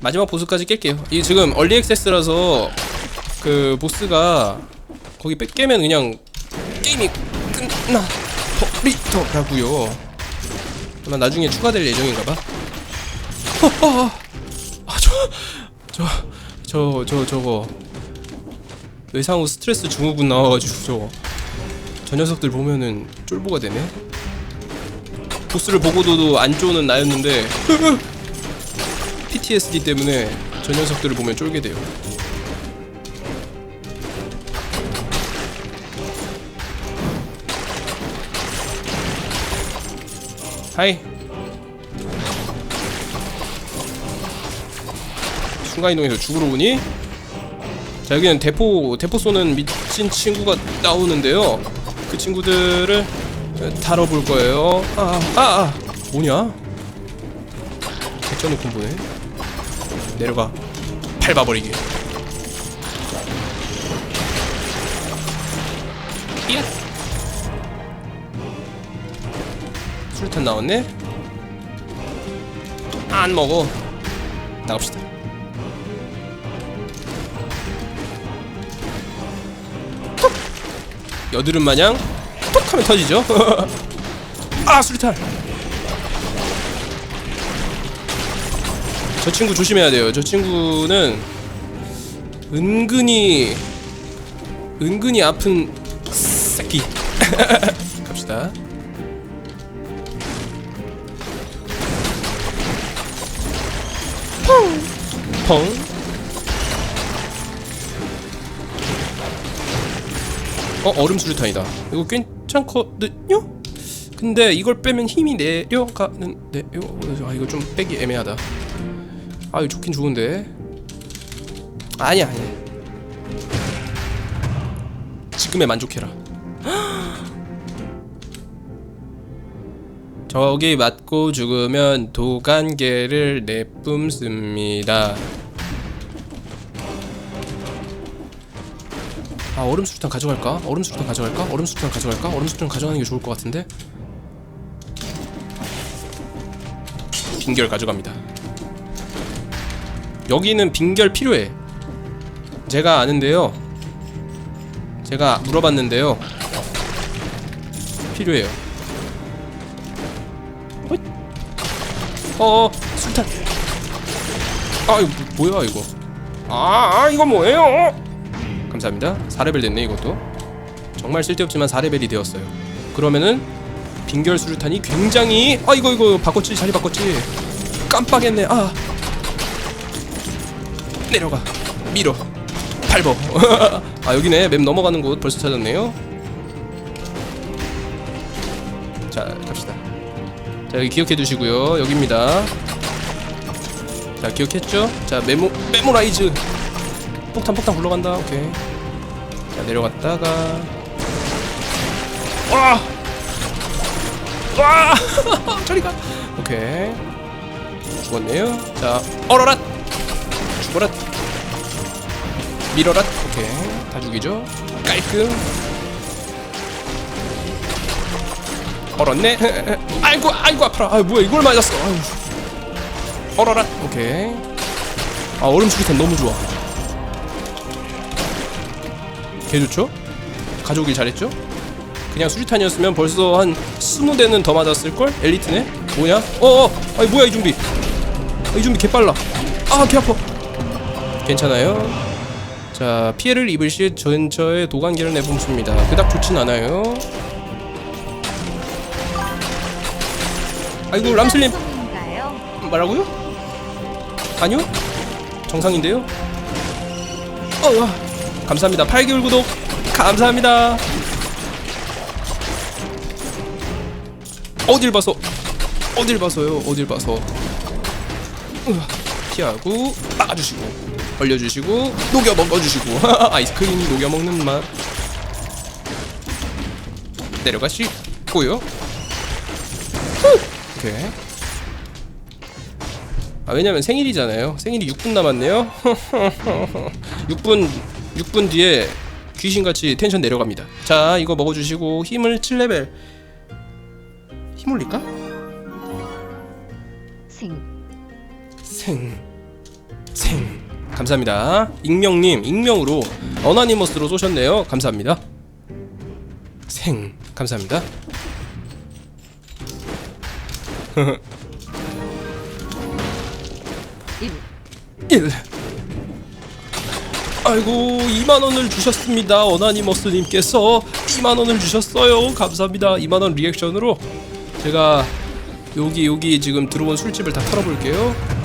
마지막 보스까지 깰게요. 이게 지금 얼리 액세스라서 그 보스가 거기 뺏 깨면 그냥 게임이 끝나 버리더라고요. 아마 나중에 추가될 예정인가봐. 아저 저 저 저 저거 외상 후 스트레스 증후군 나와가지고 저거 저 녀석들 보면은 쫄보가 되네. 보스를 보고도 안 쪼는 나였는데 PTSD 때문에 저 녀석들을 보면 쫄게 돼요. 하이. 순간 이동해서 죽으러 오니? 자 여기는 대포 대포 쏘는 미친 친구가 나오는데요. 그 친구들을 다뤄볼 거예요. 아, 아, 아, 뭐냐? 개쩌는 콤보네. 내려가. 밟아버리기. 삐앗. 술탄 나왔네? 안 먹어. 나갑시다. 톡! 여드름 마냥 톡 하면 터지죠. 아 수리탄. 저 친구 조심해야 돼요. 저 친구는 은근히 은근히 아픈 새끼. 갑시다. 펑. 어 얼음 수류탄이다. 이거 괜찮거든요? 근데 이걸 빼면 힘이 내려가는데요. 아 이거 좀 빼기 애매하다. 아 이거 좋긴 좋은데. 아니야 아니야. 지금에 만족해라. 저기 맞고 죽으면 도간계를 내뿜습니다. 아 얼음 수류탄 가져갈까? 얼음 수류탄 가져갈까? 얼음 수류탄 가져갈까? 얼음 수류탄 가져가는 게 좋을 것 같은데. 빙결 가져갑니다. 여기는 빙결 필요해. 제가 아는데요. 제가 물어봤는데요. 필요해요. 호잇. 어, 술탄. 아, 이거 뭐- 뭐야 이거? 아, 아, 이거 뭐예요? 감사합니다. 4레벨 됐네 이것도. 정말 쓸데없지만 4레벨이 되었어요. 그러면은 빙결 수류탄이 굉장히 아 이거 이거 바꿨지 자리 바꿨지 깜빡했네 아 내려가 밀어 밟어 아 여기네 맵 넘어가는 곳 벌써 찾았네요 자 갑시다 자 여기 기억해 두시고요 여기입니다 자 기억했죠 자 메모 메모라이즈 폭탄 폭탄 굴러간다 오케이 자 내려갔다가 와! 와! 저리 가. 오케이. 죽었네요. 자, 얼어라. 죽어라. 밀어라. 오케이. 다 죽이죠. 깔끔. 얼었네. 아이고, 아이고 아파라. 아, 뭐야 이걸 맞았어. 아유. 얼어라. 오케이. 아, 얼음 수류탄 너무 좋아. 개 좋죠? 가져오길 잘했죠? 그냥 수류탄이었으면 벌써 한 20대는 더 맞았을걸? 엘리트네? 뭐냐? 어어! 아니 뭐야 이 좀비 아, 이 좀비 개빨라 아 개 아파 괜찮아요 자 피해를 입을 시 근처에 도관계를 내뿜습니다 그닥 좋진 않아요 아이고 람슬님? 뭐라고요? 아니요? 정상인데요? 어, 와. 감사합니다 8개월 구독 감사합니다 어딜 봐서 어딜 봐서요 어딜 봐서 으아, 피하고 막아주시고 얼려주시고 녹여 먹어주시고. 아이스크림 녹여 먹는 맛. 내려가시고요. 후! 오케이 아 왜냐면 생일이잖아요. 생일이 6분 남았네요. 6분 6분 뒤에 귀신같이 텐션 내려갑니다. 자 이거 먹어주시고 힘을 7레벨. 힘 올릴까? 생 생 생. 감사합니다. 익명님 익명으로 어나니머스로 쏘셨네요. 감사합니다. 생. 감사합니다. 1 아이고 2만원을 주셨습니다 어나니머스님께서. 2만원을 주셨어요. 감사합니다. 2만원 리액션으로 제가 여기 여기 지금 들어온 술집을 다 털어볼게요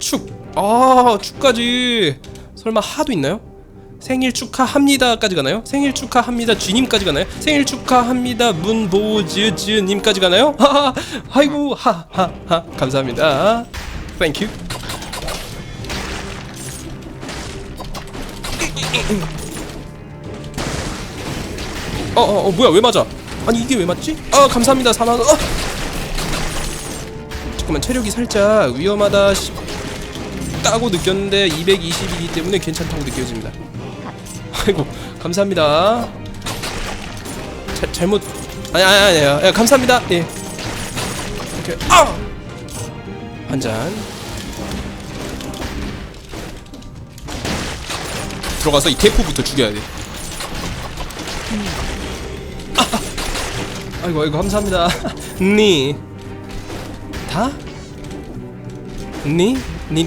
축! 아 축까지 설마 하도 있나요? 생일 축하합니다까지 가나요? 생일 축하합니다 쥐님까지 가나요? 생일 축하합니다 문보즈즈님까지 가나요? 하하 아이고 하하하 감사합니다 땡큐 어어 어, 뭐야 왜 맞아 아니 이게 왜 맞지? 아 감사합니다 4만원 어! 잠깐만 체력이 살짝 위험하다 싶 다고 느꼈는데 220이기 때문에 괜찮다고 느껴집니다. 아이고 감사합니다. 자, 잘못 아니 아니 아니 아니 야, 감사합니다. 예. 이렇게 아! 한잔. 들어가서 이 대포부터 죽여야 돼. 아이고 아이고 감사합니다. 니. 다? 니? 니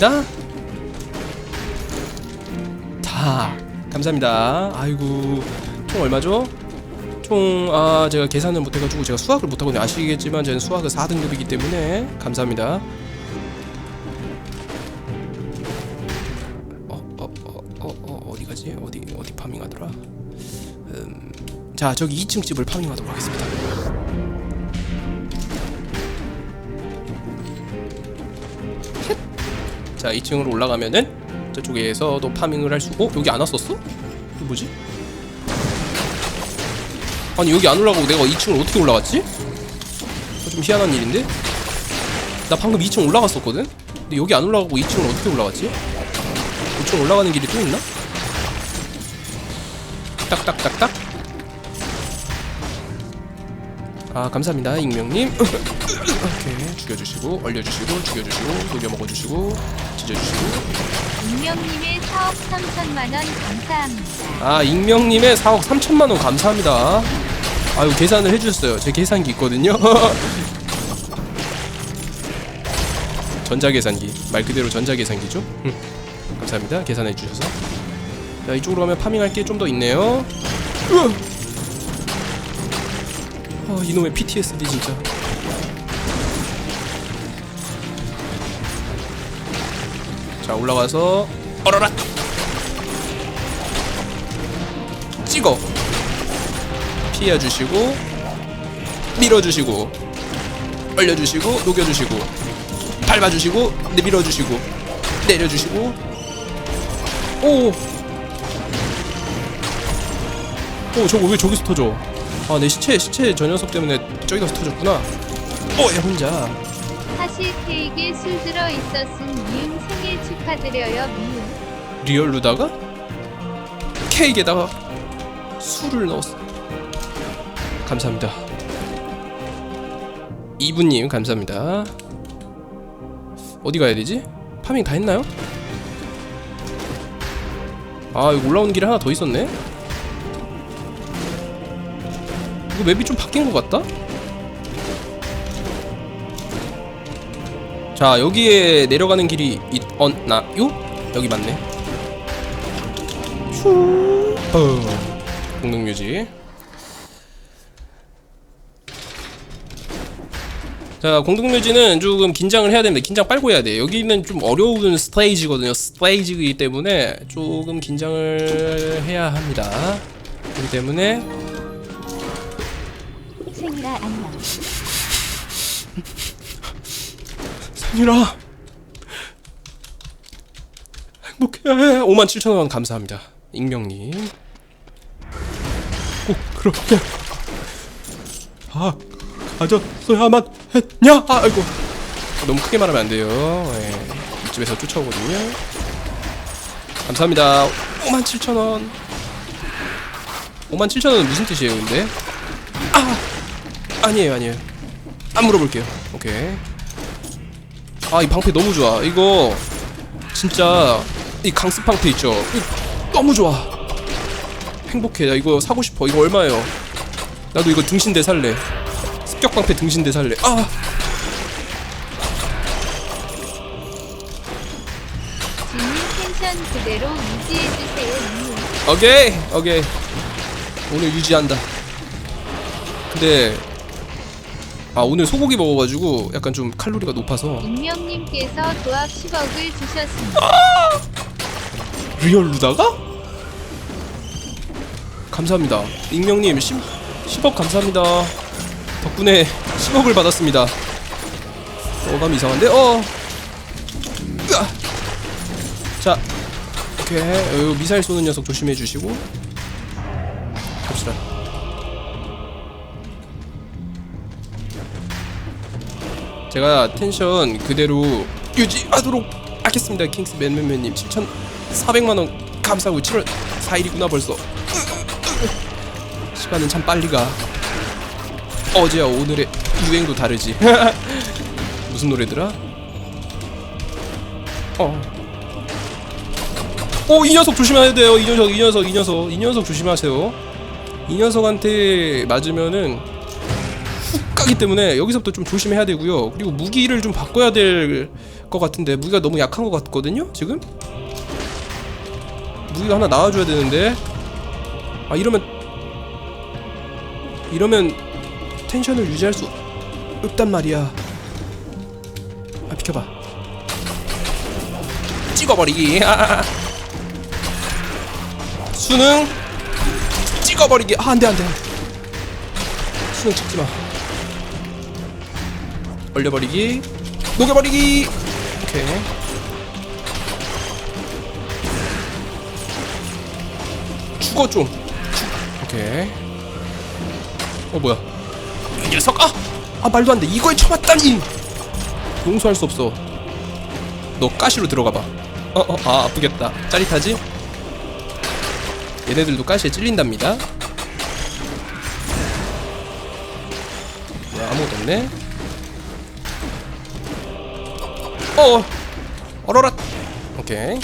다? 다 감사합니다 아이고 총 얼마죠? 총, 아, 제가 계산을 못해가지고 제가 수학을 못하거든요. 아시겠지만 저는 수학은 4등급이기 때문에 감사합니다. 어, 어, 어, 어, 어, 어디 가지? 어디, 어디 파밍하더라? 음, 자, 저기 2층 집을 파밍하도록 하겠습니다. 자 2층으로 올라가면은 저쪽에서도 파밍을 할 수. 어 여기 안 왔었어? 이거 뭐지? 아니 여기 안 올라가고 내가 2층을 어떻게 올라갔지? 어, 좀 희한한 일인데? 나 방금 2층 올라갔었거든? 근데 여기 안 올라가고 2층을 어떻게 올라갔지? 2층 올라가는 길이 또 있나? 딱딱딱딱 아 감사합니다 익명님. 오케이 죽여주시고 얼려주시고 죽여주시고 녹여 먹어주시고 찢어주시고. 익명님의 사억 3천만 원 감사합니다. 아 익명님의 4억 3천만 원 감사합니다. 아유 계산을 해주셨어요. 제 계산기 있거든요. 전자계산기. 말 그대로 전자계산기죠? 음, 감사합니다. 계산해 주셔서. 자 이쪽으로 가면 파밍할 게 좀 더 있네요. 으아! 아 이놈의 PTSD 진짜. 자 올라가서 어라라 찍어. 피해주시고 밀어주시고 얼려주시고 녹여주시고 밟아주시고 네, 밀어주시고 내려주시고. 오! 오 저거 왜 저기서 터져 아 내 시체 시체 저 녀석 때문에 저기 가서 터졌구나 어 야 혼자 사실 케이크에 술 들어 있었음 미음 생일 축하드려요 미음. 리얼루다가 케이크에다가 술을 넣었어. 감사합니다. 이분님 감사합니다. 어디 가야 되지? 파밍 다 했나요? 아 이거 올라오는 길에 하나 더 있었네. 이거 맵이 좀 바뀐 것 같다. 자 여기에 내려가는 길이 있었나요? 여기 맞네. 슈. 어. 공동묘지. 자 공동묘지는 조금 긴장을 해야 됩니다. 긴장 빨고 해야 돼. 여기는 좀 어려운 스테이지거든요. 스테이지이기 때문에 조금 긴장을 해야 합니다. 그렇기 때문에 생일아 행복해. 57,000원 감사합니다. 익명님. 꼭 그렇게 아 가졌어야만 했냐? 아이고. 너무 크게 말하면 안 돼요. 예. 이집에서 쫓아오거든요. 감사합니다. 57,000원. 57,000원은 무슨 뜻이에요 근데? 아 아니에요 아니에요. 안 물어볼게요. 오케이 아 이 방패 너무 좋아. 이거 진짜 이 강스팡트 있죠? 이거 너무 좋아. 행복해. 나 이거 사고 싶어. 이거 얼마예요? 나도 이거 등신대 살래. 습격 방패 등신대 살래. 아! 진님 텐션 그대로 유지해주세요 미움 오케이! 오케이. 오늘 유지한다. 근데 아 오늘 소고기 먹어가지고 약간 좀 칼로리가 높아서. 익명님께서 조합 10억을 주셨습니다. 리얼 루다가? 감사합니다. 익명님 10, 10억 감사합니다. 덕분에 10억을 받았습니다. 어감이 이상한데? 어! 으아. 자 오케이 어, 미사일 쏘는 녀석 조심해 주시고. 갑시다 제가 텐션 그대로 유지하도록 하겠습니다 킹스 맨맨맨님 7,400만원 감사하고 7월 4일이구나 벌써 시간은 참 빨리 가 어제와 오늘의 유행도 다르지 무슨 노래더라? 어. 오, 이 녀석 조심해야 돼요. 이 녀석, 이 녀석, 이 녀석, 이 녀석 조심하세요. 이 녀석한테 맞으면은 훅 가기 때문에 여기서부터 좀 조심해야 되고요. 그리고 무기를 좀 바꿔야 될 것 같은데 무기가 너무 약한 것 같거든요. 지금 무기가 하나 나와줘야 되는데 아 이러면 이러면 텐션을 유지할 수 없단 말이야. 아 비켜봐. 찍어버리기. 수능 찍어버리기. 아 안돼 안돼. 수능 찍지 마. 얼려버리기. 녹여버리기. 오케이. 죽어 좀. 죽- 오케이. 어 뭐야? 이 녀석 아! 아 말도 안 돼. 이거에 쳐맞다니. 용서할 수 없어. 너 가시로 들어가 봐. 어, 어, 아, 아프겠다. 짜릿하지? 얘네들도 가시에 찔린답니다. 뭐야, 아무것도 없네. 어, 얼어라. 오케이.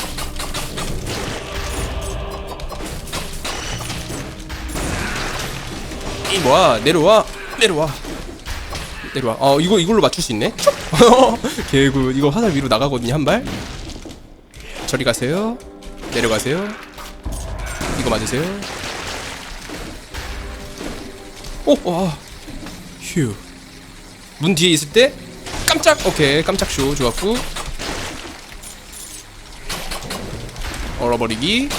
이 뭐야? 내려와, 내려와. 내려와. 어 이거 이걸로 맞출 수 있네. 개구 이거 화살 위로 나가거든요 한 발. 저리 가세요. 내려가세요. 이거 맞으세요. 오, 와, 휴. 문 뒤에 있을 때 깜짝. 오케이, 깜짝 쇼 좋았고. 얼어버리기.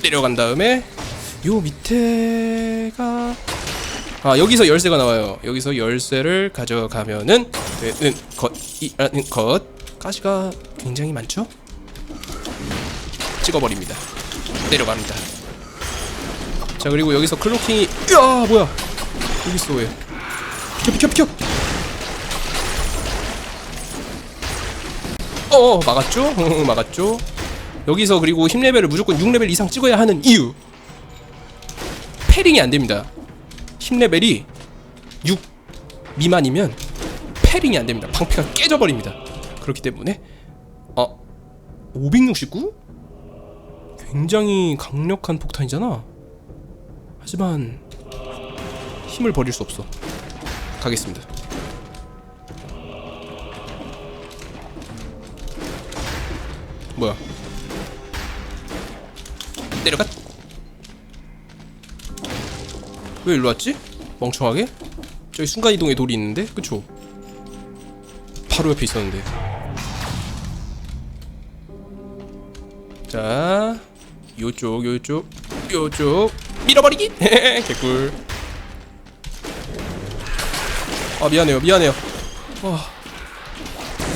내려간 다음에 요 밑에가 아 여기서 열쇠가 나와요. 여기서 열쇠를 가져가면은 되는 것이라는 것. 가시가 굉장히 많죠? 찍어버립니다. 내려갑니다. 자 그리고 여기서 클로킹이 야 뭐야 여기 있어 왜? 비켜 비켜 비켜. 어 막았죠? 막았죠? 여기서 그리고 힘 레벨을 무조건 6레벨 이상 찍어야 하는 이유. 패링이 안 됩니다. 힘 레벨이 6 미만이면 패링이 안 됩니다. 방패가 깨져 버립니다. 그렇기 때문에 어 569? 굉장히 강력한 폭탄이잖아. 하지만 힘을 버릴 수 없어. 가겠습니다. 뭐야? 내려가. 왜 일로 왔지? 멍청하게? 저기 순간이동의 돌이 있는데? 그쵸? 바로 옆에 있었는데 자 요쪽 요쪽 요쪽 밀어버리기? 개꿀. 아 미안해요 미안해요. 와.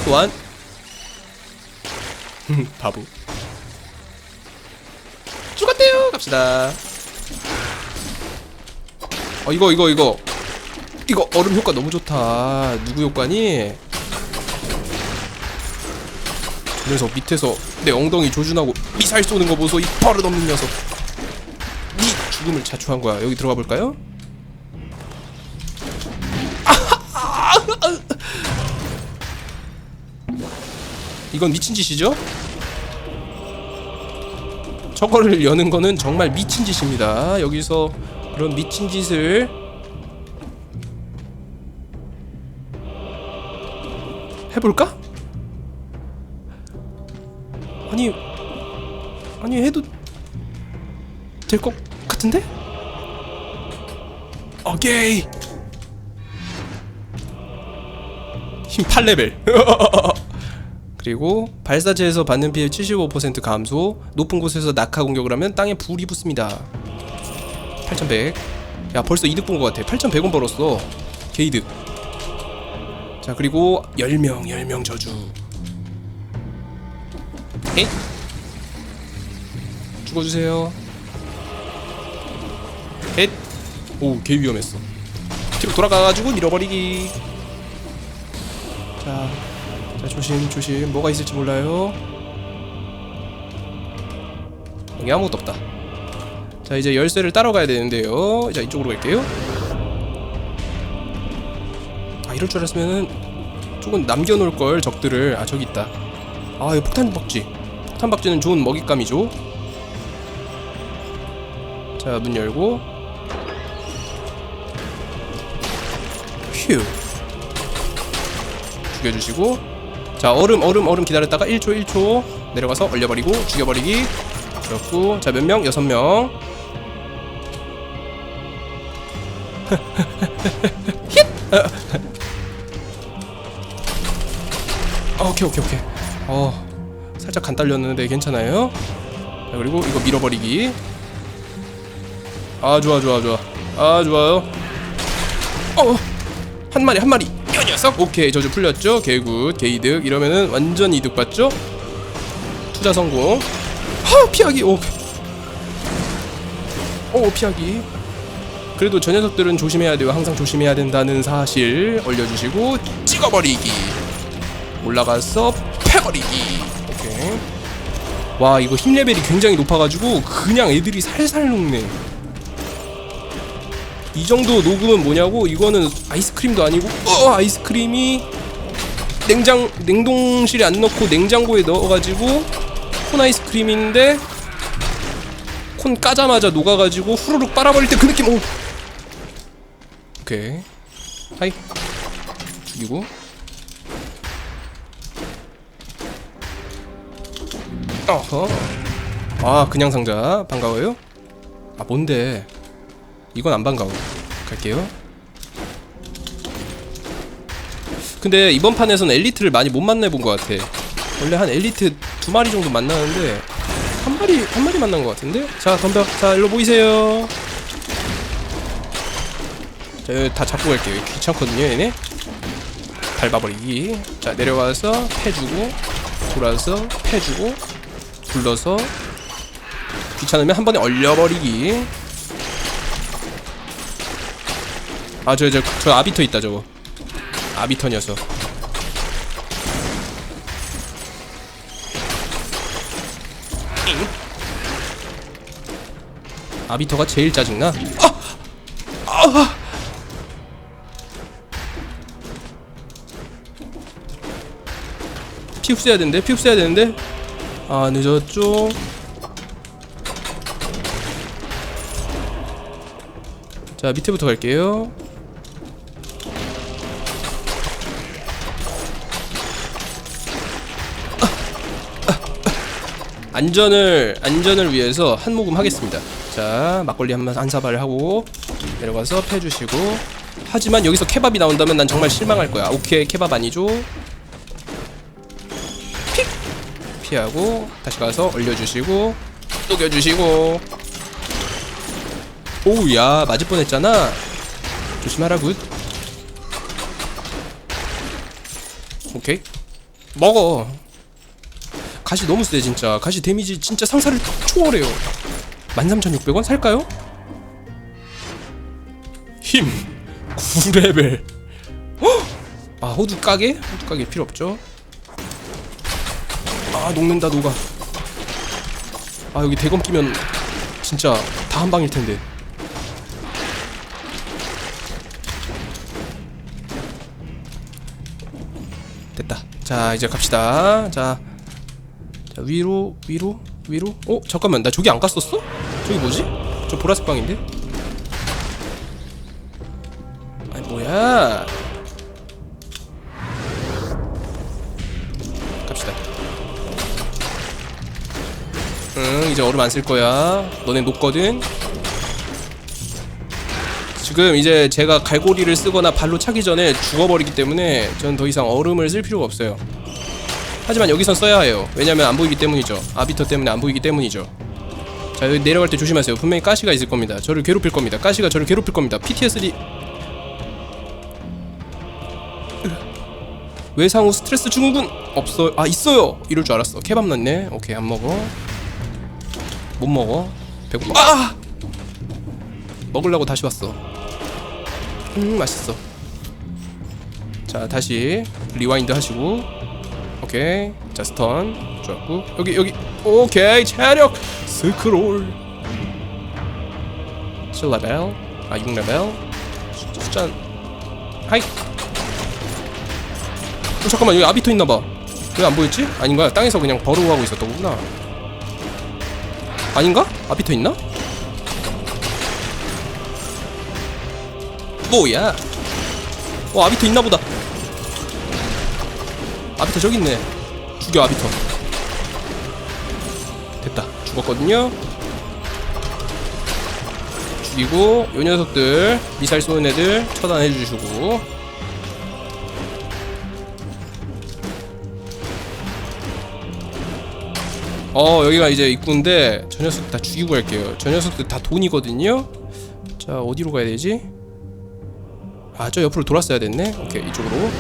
또한. 바보. 죽었대요. 갑시다. 어 이거 이거 이거. 이거 얼음 효과 너무 좋다. 누구 효과니? 저 녀석 밑에서 내 엉덩이 조준하고 미사일 쏘는 거 보소 이 버릇 없는 녀석. 니 죽음을 자초한 거야. 여기 들어가 볼까요? 이건 미친 짓이죠? 저거를 여는 거는 정말 미친 짓입니다. 여기서 그런 미친 짓을 해볼까? 아니 아니 해도 될 것. 같은데? 오케이. 힘 8레벨. 그리고 발사체에서 받는 피해 75% 감소 높은 곳에서 낙하 공격을 하면 땅에 불이 붙습니다. 8100. 야 벌써 이득 본 것 같아. 8100원 벌었어. 개이득 자 그리고 10명 10명 저주. 에? 죽어주세요 헷! 오, 개 위험했어. 뒤로 돌아가가지고 밀어버리기. 자, 자 조심, 조심. 뭐가 있을지 몰라요. 여기 아무것도 없다. 자, 이제 열쇠를 따러 가야 되는데요. 자, 이쪽으로 갈게요. 아, 이럴 줄 알았으면은 조금 남겨놓을 걸 적들을. 아, 저기 있다. 아, 이거 폭탄 박쥐. 폭탄 박쥐는 좋은 먹잇감이죠. 자, 문 열고. 휴 죽여주시고. 자 얼음 얼음 얼음 기다렸다가 1초 1초 내려가서 얼려버리고 죽여버리기. 그렇고. 자 몇 명? 여섯 명. 힛! 어, 오케이 오케이 오케이. 어 살짝 간 딸렸는데 괜찮아요? 자 그리고 이거 밀어버리기. 아 좋아 좋아 좋아. 아 좋아요. 어 한 마리 한 마리. 이 녀석. 오케이 저주 풀렸죠? 개굿 개이득. 이러면은 완전 이득 봤죠? 투자 성공. 하 피하기. 오, 오 피하기. 그래도 저 녀석들은 조심해야 돼요. 항상 조심해야 된다는 사실 올려주시고 찍어버리기. 올라가서 패버리기. 오케이. 와 이거 힘 레벨이 굉장히 높아가지고 그냥 애들이 살살 녹네 이 정도 녹음은 뭐냐고? 이거는 아이스크림도 아니고 어 아이스크림이 냉장 냉동실에 안 넣고 냉장고에 넣어가지고 콘 아이스크림인데 콘 까자마자 녹아가지고 후루룩 빨아버릴 때 그 느낌 오! 오케이. 하이. 죽이고. 어허. 아 그냥 상자. 반가워요. 아 뭔데 이건 안 반가워. 갈게요. 근데 이번 판에서는 엘리트를 많이 못 만나본 것 같아. 원래 한 엘리트 두 마리 정도 만나는데 한 마리 한 마리 만난 것 같은데? 자 덤벼. 자 일로 모이세요. 자 여기 다 잡고 갈게요. 귀찮거든요 얘네. 밟아버리기. 자 내려가서 패주고 돌아서 패주고 불러서 귀찮으면 한 번에 얼려버리기. 아 저 저 저 아비터 있다 저거 아비터 녀석 잉? 아비터가 제일 짜증나 아! 아! 피 흡수해야 되는데 피 흡수해야 되는데 아 늦었죠 자 밑에부터 갈게요 안전을 안전을 위해서 한 모금 하겠습니다. 자 막걸리 한번 한 사발 하고 내려가서 패주시고 하지만 여기서 케밥이 나온다면 난 정말 실망할 거야. 오케이 케밥 아니죠? 픽 피하고 다시 가서 얼려주시고 녹여주시고 오우야 맞을 뻔했잖아. 조심하라 굿. 오케이 먹어. 가시 너무 세 진짜. 가시 데미지 진짜 상사를 초월해요. 13,600원 살까요? 힘. 9레벨. 헉! 아 호두 까게? 호두 까게 필요 없죠? 아 녹는다 녹아. 아 여기 대검 끼면 진짜 다 한 방일 텐데. 됐다. 자 이제 갑시다. 자, 자 위로 위로 위로 어 잠깐만 나 저기 안 갔었어? 저기 뭐지? 저 보라색 방인데? 아니 뭐야 갑시다 응 이제 얼음 안 쓸 거야 너네 녹거든 지금 이제 제가 갈고리를 쓰거나 발로 차기 전에 죽어버리기 때문에 전 더 이상 얼음을 쓸 필요가 없어요 하지만 여기선 써야 해요. 왜냐면 안 보이기 때문이죠. 아비터 때문에 안 보이기 때문이죠. 자 여기 내려갈 때 조심하세요. 분명히 가시가 있을 겁니다. 저를 괴롭힐 겁니다. 가시가 저를 괴롭힐 겁니다. PTSD 외상 후 스트레스 증후군 없어요 아 있어요. 이럴 줄 알았어. 케밥 넣네. 오케이 안 먹어. 못 먹어. 배고파. 아! 먹으려고 다시 왔어. 음 맛있어. 자 다시 리와인드 하시고 오케이. 자 스턴. 좋았고. 여기 여기. 오케이. 체력. 스크롤. 7레벨. 아 6레벨. 숫자 하이. 어, 잠깐만. 여기 아비토 있나봐. 왜 안 보였지? 아닌가? 땅에서 그냥 버로우하고 있었던 거구나. 아닌가? 아비토 있나? 뭐야? 어 아비토 있나보다 아비토 저기 있네. 죽여 아비토 됐다. 죽었거든요. 죽이고 요 녀석들 미사일 쏘는 애들 처단해 주시고. 어 여기가 이제 입구인데 저 녀석 다 죽이고 갈게요. 저 녀석들 다 돈이거든요. 자 어디로 가야 되지? 아 저 옆으로 돌았어야 됐네. 오케이 이쪽으로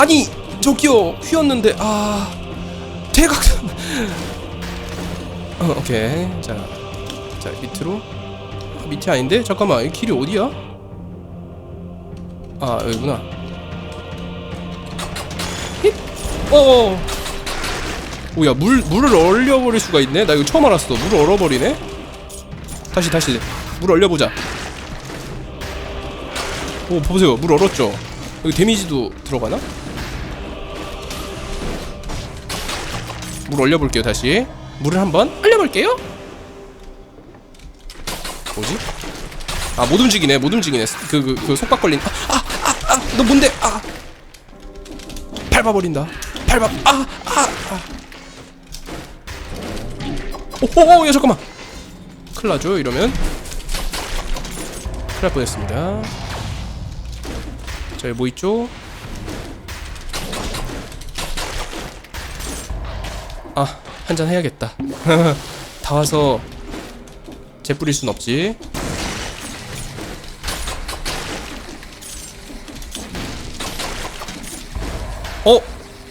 아, 아니 저기요 휘었는데 아 대각선 어, 오케이. 자, 자 밑으로. 아, 밑이 아닌데? 잠깐만 이 길이 어디야? 아 여기구나. 힛! 어 오야 물 물을 얼려버릴 수가 있네? 나 이거 처음 알았어. 물을 얼어버리네? 다시 다시. 물 얼려보자. 오 보세요. 물 얼었죠? 여기 데미지도 들어가나? 물 얼려볼게요 다시. 물을 한번 얼려볼게요. 뭐지? 아 못 움직이네 못 움직이네. 그 그 그 속박 걸린 아 아아아너 뭔데? 아. 밟아버린다. 밟아 아아아. 오오오 야 잠깐만. 나죠 이러면? 큰일 날 뻔했습니다. 자 여기 뭐 있죠? 아 한잔 해야겠다 다 와서 재 뿌릴 순 없지 어?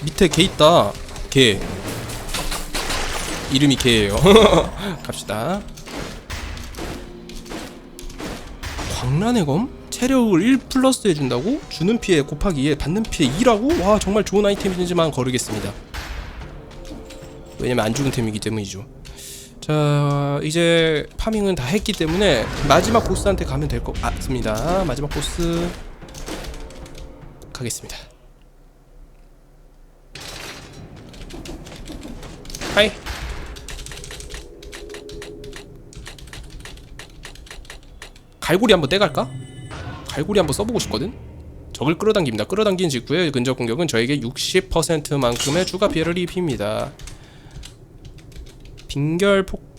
밑에 개 있다 개 이름이 개예요 갑시다 광란의 검? 체력을 1 플러스 해준다고? 주는 피해 곱하기 2에 받는 피해 2라고? 와 정말 좋은 아이템이지만 거르겠습니다 왜냐면 안 죽은 템이기 때문이죠 자 이제 파밍은 다 했기 때문에 마지막 보스한테 가면 될 것 같습니다 마지막 보스 가겠습니다 하이 갈고리 한번 떼갈까? 갈고리 한번 써보고 싶거든? 적을 끌어당깁니다. 끌어당긴 직후에 근접 공격은 저에게 60%만큼의 추가 피해를 입힙니다. 빙결 폭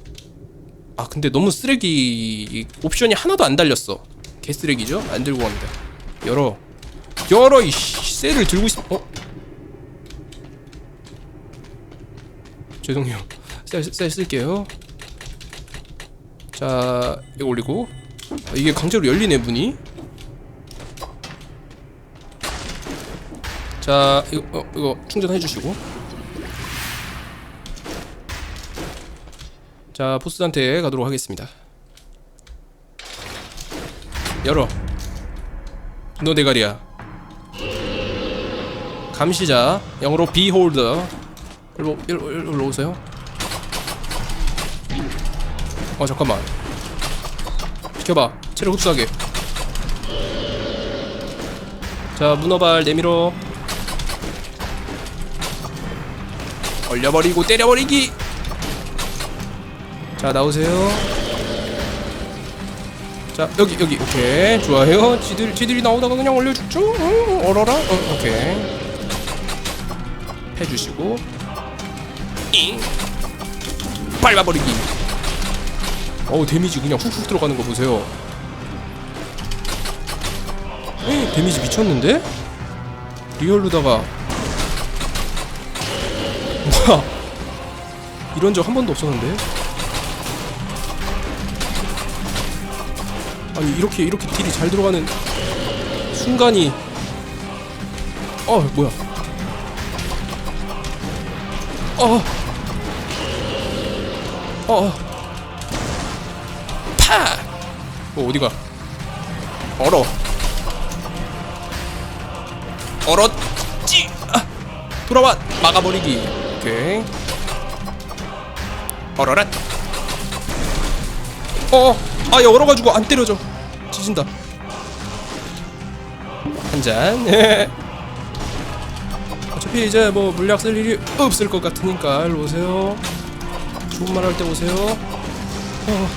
아 근데 너무 쓰레기 옵션이 하나도 안 달렸어. 개 쓰레기죠? 안 들고 갑니다. 열어 열어 이 쎄를 들고 있어. 어? 죄송해요. 쎄, 쎄 쓸게요. 자 이거 올리고 아, 이게 강제로 열리네 문이 자 이거 어, 이거 충전해 주시고 자 보스한테 가도록 하겠습니다. 열어. 너 대가리야. 감시자 영어로 비홀더 일로 일로 일로 오세요. 어 잠깐만. 비켜봐. 체력 흡수하게. 자 문어발 내밀어. 얼려버리고 때려버리기 자 나오세요. 자 여기 여기. 오케이. 좋아요. 지들 지들이 나오다가 그냥 올려주죠. 어, 얼어라. 어, 오케이. 해주시고. 잉 밟아버리기. 어우 데미지 그냥 훅훅 들어가는 거 보세요. 에이, 데미지 미쳤는데? 리얼로다가. 뭐야? 이런 적 한 번도 없었는데 아니 이렇게 이렇게 딜이 잘 들어가는 순간이 어 뭐야 어 어. 파! 어, 어디가? 얼어. 얼었지! 아! 돌아와! 막아버리기. 오케이. 얼어라. 어, 아, 야, 얼어가지고 안 때려져. 지진다. 한 잔. 어차피 이제 뭐 물약 쓸 일이 없을 것 같으니까 일로 오세요. 좋은 말 할 때 오세요. 어.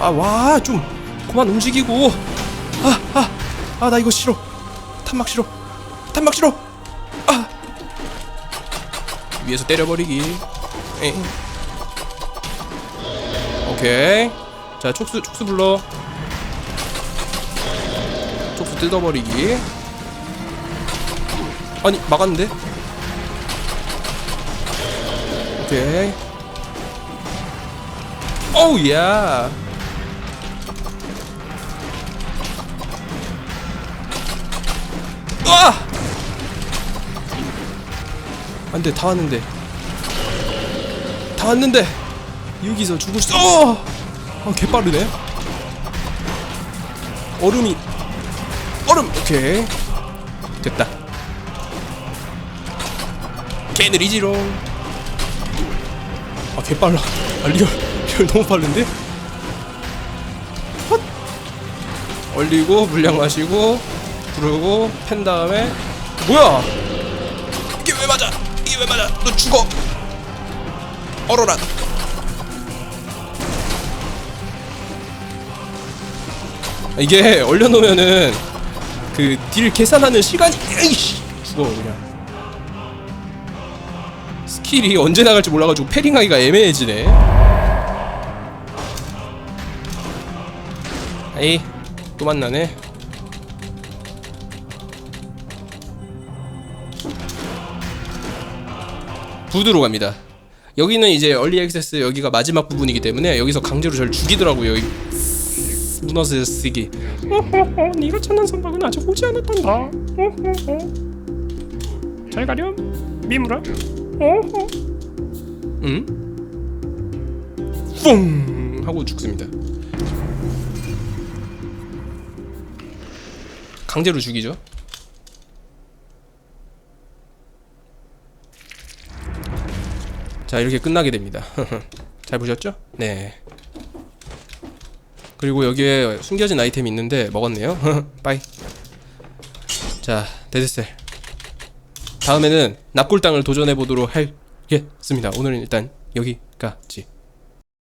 아, 와, 좀 그만 움직이고. 아, 아, 아, 나 이거 싫어. 탄막 싫어. 탄막 싫어. 아. 위에서 때려버리기. 에잉. 오케이. 자, 촉수, 촉수 불러. 촉수 뜯어버리기. 아니, 막았는데? 오케이. 오우 야. 아! 안 돼 다 왔는데 다 왔는데 여기서 죽을 수 어! 아 개빠르네. 얼음이 얼음! 오케이. 됐다. 개느리지롱. 아 개빨라. 아 리얼 리얼 너무 빠른데? 헛! 얼리고 물량 마시고 부르고 팬 다음에. 뭐야? 이게 왜 맞아? 이게 왜 맞아? 너 죽어. 얼어라 이게 얼려놓으면은 그 딜 계산하는 시간이 에이씨! 죽어 그냥. 스킬이 언제 나갈지 몰라가지고 패링하기가 애매해지네. 에이 또 만나네. 부드로 갑니다. 여기는 이제 얼리 액세스 여기가 마지막 부분이기 때문에 여기서 강제로 절 죽이더라고요 이 무너져 쓰기. 네가 찾는 선박은 아직 오지 않았단다. 잘 가렴 미무라. 응? 뿡! 하고 죽습니다. 강제로 죽이죠. 자 이렇게 끝나게 됩니다. 잘 보셨죠? 네 그리고 여기에 숨겨진 아이템이 있는데 먹었네요. 빠이. 자 데드셀. 다음에는 납골당을 도전해보도록 하겠습니다. 오늘은 일단 여기까지